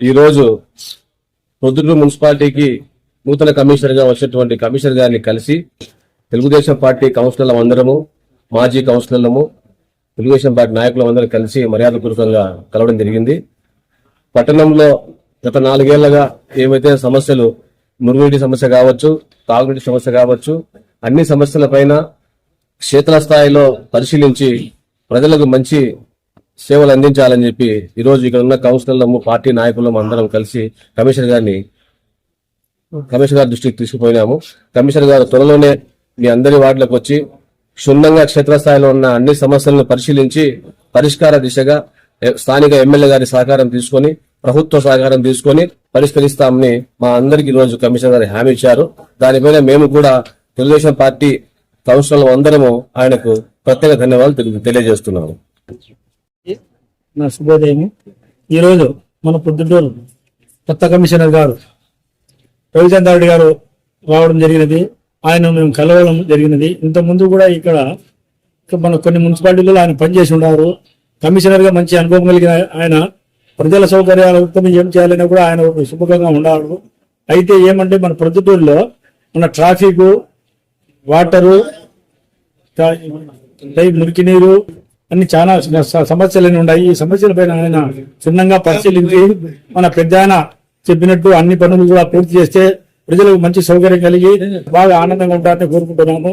ఈరోజు పొద్దుటూరు మున్సిపాలిటీకి నూతన కమిషనర్గా వచ్చినటువంటి కమిషనర్ గారిని కలిసి తెలుగుదేశం పార్టీ కౌన్సిలర్లు అందరము మాజీ కౌన్సిలర్లము తెలుగుదేశం పార్టీ నాయకులు అందరూ కలిసి మర్యాదపూర్వకంగా కలవడం జరిగింది. పట్టణంలో గత నాలుగేళ్ళుగా ఏవైతే సమస్యలు మురుగునీటి సమస్య కావచ్చు తాగునీటి సమస్య కావచ్చు అన్ని సమస్యల పైన క్షేత్రస్థాయిలో పరిశీలించి ప్రజలకు మంచి సేవలు అందించాలని చెప్పి ఈరోజు ఇక్కడ ఉన్న కౌన్సిలర్లము పార్టీ నాయకులము అందరం కలిసి కమిషనర్ గారిని కమిషనర్ గారి దృష్టికి తీసుకుపోయినాము. కమిషనర్ గారు త్వరలోనే మీ అందరి వార్డులకు వచ్చి క్షుణ్ణంగా క్షేత్రస్థాయిలో ఉన్న అన్ని సమస్యలను పరిశీలించి పరిష్కార దిశగా స్థానిక ఎమ్మెల్యే గారి సహకారం తీసుకొని ప్రభుత్వ సహకారం తీసుకొని పరిష్కరిస్తామని మా అందరికి ఈరోజు కమిషనర్ గారు హామీ ఇచ్చారు. దానిపైన మేము కూడా తెలుగుదేశం పార్టీ కౌన్సిలర్లు అందరము ఆయనకు ప్రత్యేక ధన్యవాదాలు తెలియజేస్తున్నాము. నా శుభోదయం ఈరోజు మన పొద్దుటూరు కొత్త కమిషనర్ గారు రవిచంద్ర రెడ్డి గారు రావడం జరిగినది. ఆయన మేము కలవడం జరిగినది. ఇంతకుముందు కూడా ఇక్కడ మన కొన్ని మున్సిపాలిటీలలో ఆయన పనిచేసి ఉన్నారు కమిషనర్గా మంచి అనుభవం కలిగిన ఆయన ప్రజల సౌకర్యాలు ఉత్తమం ఏం చేయాలని కూడా ఆయన సుముఖంగా ఉన్నారు అయితే ఏమంటే మన ప్రొద్దుటూరులో మన ట్రాఫిక్ వాటరు మురికి నీరు అన్ని చాలా సమస్యలు ఉన్నాయి? ఈ సమస్యలపైన ఆయన క్షుణ్ణంగా పరిశీలించి మన పెద్ద చెప్పినట్టు అన్ని పనులు కూడా పూర్తి చేస్తే ప్రజలకు మంచి సౌకర్యం కలిగి బాగా ఆనందంగా ఉంటారని కోరుకుంటున్నాము.